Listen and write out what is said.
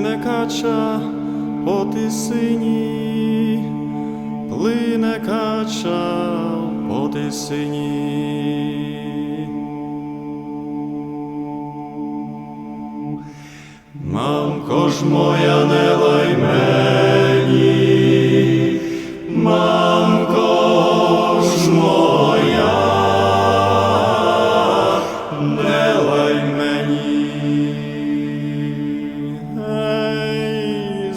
кача по тисині, плине кача по тисині. Мамко ж моя, не